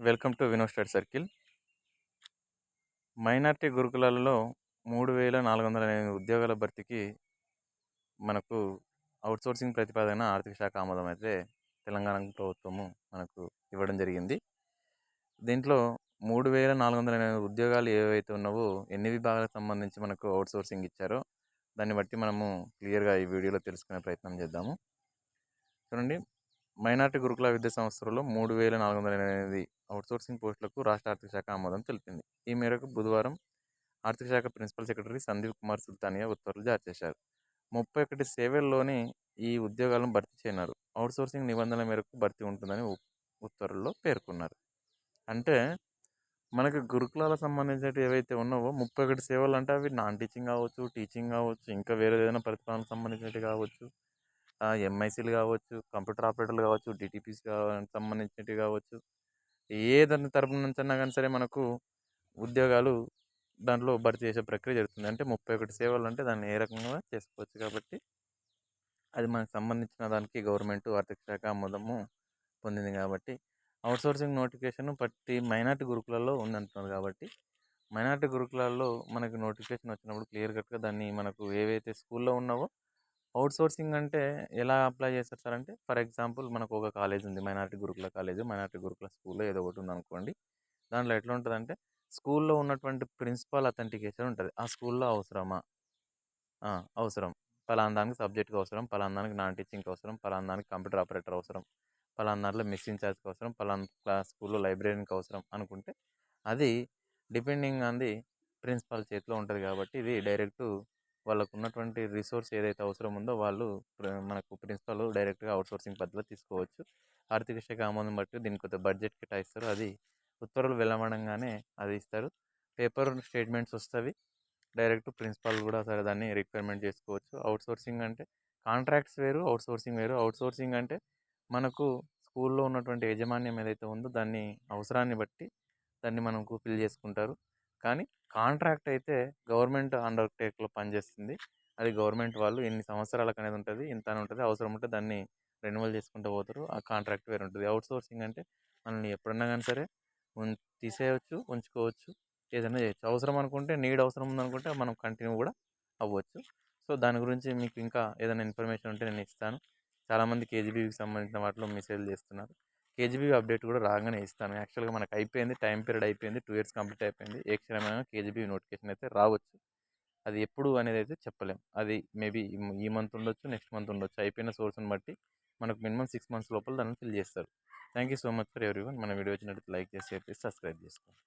Welcome to Vino study circle. Minority గురుకులాలలో మూడు వేల నాలుగు వందల ఎనిమిది ఉద్యోగాల భర్తీకి మనకు అవుట్సోర్సింగ్ ప్రతిపాదన ఆర్థిక శాఖ ఆమోదం అయితే తెలంగాణ ప్రభుత్వము మనకు ఇవ్వడం జరిగింది. దీంట్లో మూడు వేల నాలుగు వందల ఎనిమిది ఉద్యోగాలు ఏవైతే ఉన్నావో ఎన్ని విభాగాలకు సంబంధించి మనకు అవుట్సోర్సింగ్ ఇచ్చారో దాన్ని బట్టి మనము క్లియర్గా ఈ వీడియోలో తెలుసుకునే ప్రయత్నం చేద్దాము. చూడండి. మైనార్టీ గురుకుల విద్యా సంస్థలలో మూడు వేల నాలుగు వందల ఎనిమిది అవుట్సోర్సింగ్ పోస్టులకు రాష్ట్ర ఆర్థిక శాఖ ఆమోదం తెలిపింది. ఈ మేరకు బుధవారం ఆర్థిక శాఖ ప్రిన్సిపల్ సెక్రటరీ సందీప్ కుమార్ సుల్తానియా ఉత్తర్వులు జారీ చేశారు. ముప్పై ఒకటి సేవల్లోని ఈ ఉద్యోగాలను భర్తీ చేయనున్నారు. అవుట్సోర్సింగ్ నిబంధనల మేరకు భర్తీ ఉంటుందని ఉత్తర్వుల్లో పేర్కొన్నారు. అంటే మనకి గురుకులాలకు సంబంధించినవి ఏవైతే ఉన్నావో ముప్పై ఒకటి సేవలు అంటే అవి నాన్ టీచింగ్ కావచ్చు టీచింగ్ కావచ్చు ఇంకా వేరే ఏదైనా ప్రతిపాదనకు సంబంధించినవి కావచ్చు. ఎంఐసీలు కావచ్చు కంప్యూటర్ ఆపరేటర్లు కావచ్చు డిటిపిసి సంబంధించినవి కావచ్చు ఏదైనా తరపు నుంచి అన్నా కానీ సరే మనకు ఉద్యోగాలు దాంట్లో భర్తీ చేసే ప్రక్రియ జరుగుతుంది. అంటే ముప్పై ఒకటి సేవలు అంటే దాన్ని ఏ రకంగా చేసుకోవచ్చు కాబట్టి అది మనకు సంబంధించిన దానికి గవర్నమెంట్ ఆర్థిక శాఖ ఆమోదము పొందింది కాబట్టి అవుట్సోర్సింగ్ నోటిఫికేషన్ ప్రతి మైనార్టీ గురుకులలో ఉందంటున్నారు కాబట్టి మైనార్టీ గురుకులాల్లో మనకి నోటిఫికేషన్ వచ్చినప్పుడు క్లియర్ కట్గా దాన్ని మనకు ఏవైతే స్కూల్లో ఉన్నావో అవుట్సోర్సింగ్ అంటే ఎలా అప్లై చేస్తారు సార్? అంటే ఫర్ ఎగ్జాంపుల్ మనకు ఒక కాలేజ్ ఉంది. మైనార్టీ గురుకుల కాలేజ్ మైనార్టీ గురుకుల స్కూల్లో ఏదో ఒకటి ఉంది అనుకోండి దాంట్లో ఎట్లా ఉంటుందంటే స్కూల్లో ఉన్నటువంటి ప్రిన్సిపాల్ అథెంటికేషన్ ఉంటుంది. ఆ స్కూల్లో అవసరమా? అవసరం. పలాందానికి సబ్జెక్ట్కి అవసరం. పలాందానికి నాన్ టీచింగ్కి అవసరం. పలాందానికి కంప్యూటర్ ఆపరేటర్ అవసరం. పలానా మిస్ ఇన్ఛార్జ్కి అవసరం. పలానా క్లాస్ స్కూల్లో లైబ్రరీకి అవసరం అనుకుంటే అది డిపెండింగ్ ఆన్ ది ప్రిన్సిపాల్ చేతిలో ఉంటుంది కాబట్టి ఇది డైరెక్ట్ వాళ్ళకు ఉన్నటువంటి రిసోర్స్ ఏదైతే అవసరం ఉందో వాళ్ళు మనకు ప్రిన్సిపల్ డైరెక్ట్గా అవుట్సోర్సింగ్ పద్ధతిలో తీసుకోవచ్చు. ఆర్థిక శాఖ ఆమోదం బట్టి దీనికి కొంత బడ్జెట్ కేటాయిస్తారు. అది ఉత్తర్వులు వెళ్ళమడంగానే అది ఇస్తారు. పేపర్ స్టేట్మెంట్స్ వస్తాయి డైరెక్ట్ ప్రిన్సిపాల్ కూడా సరే దాన్ని రిక్వైర్మెంట్ చేసుకోవచ్చు. అవుట్సోర్సింగ్ అంటే కాంట్రాక్ట్స్ వేరు అవుట్సోర్సింగ్ వేరు. అవుట్సోర్సింగ్ అంటే మనకు స్కూల్లో ఉన్నటువంటి యాజమాన్యం ఏదైతే ఉందో దాన్ని అవసరాన్ని బట్టి దాన్ని మనకు ఫిల్ చేసుకుంటారు. కానీ కాంట్రాక్ట్ అయితే గవర్నమెంట్ అండర్టేక్లో పనిచేస్తుంది. అది గవర్నమెంట్ వాళ్ళు ఎన్ని సంవత్సరాలకు అనేది ఉంటుంది ఇంత అని ఉంటుంది అవసరం ఉంటే దాన్ని రెన్యువల్ చేసుకుంటూ పోతారు. ఆ కాంట్రాక్ట్ వేరు ఉంటుంది. అవుట్సోర్సింగ్ అంటే మనల్ని ఎప్పుడన్నా కానీ సరే తీసేయవచ్చు ఉంచుకోవచ్చు ఏదైనా చేయొచ్చు. అవసరం అనుకుంటే నీడ్ అవసరం ఉందనుకుంటే మనం కంటిన్యూ కూడా అవ్వచ్చు. సో దాని గురించి మీకు ఇంకా ఏదైనా ఇన్ఫర్మేషన్ ఉంటే నేను ఇస్తాను. చాలామంది కేజీబీకి సంబంధించిన వాటిలో మెసేజ్ చేస్తున్నారు. కేజీబీ అప్డేట్ కూడా రాగానే ఇస్తాను. యాక్చువల్గా మనకు అయిపోయింది టైం పీరియడ్ అయిపోయింది టూ ఇయర్స్ కంప్లీట్ అయిపోయింది. ఏ క్షణమైనా కేజీబీ నోటిఫికేషన్ అయితే రావచ్చు. అది ఎప్పుడు అనేది అయితే చెప్పలేం. అది మేబీ ఈ మంత్ ఉండొచ్చు నెక్స్ట్ మంత్ ఉండొచ్చు. అయిపోయిన సోర్స్ని బట్టి మనకు మినిమం సిక్స్ మంత్స్ లోపల దాన్ని ఫిల్ చేస్తారు thank you so much for every one మన వీడియో వచ్చినట్టు లైక్ చేసి షేర్ చేసి సబ్స్క్రైబ్ చేసుకోండి.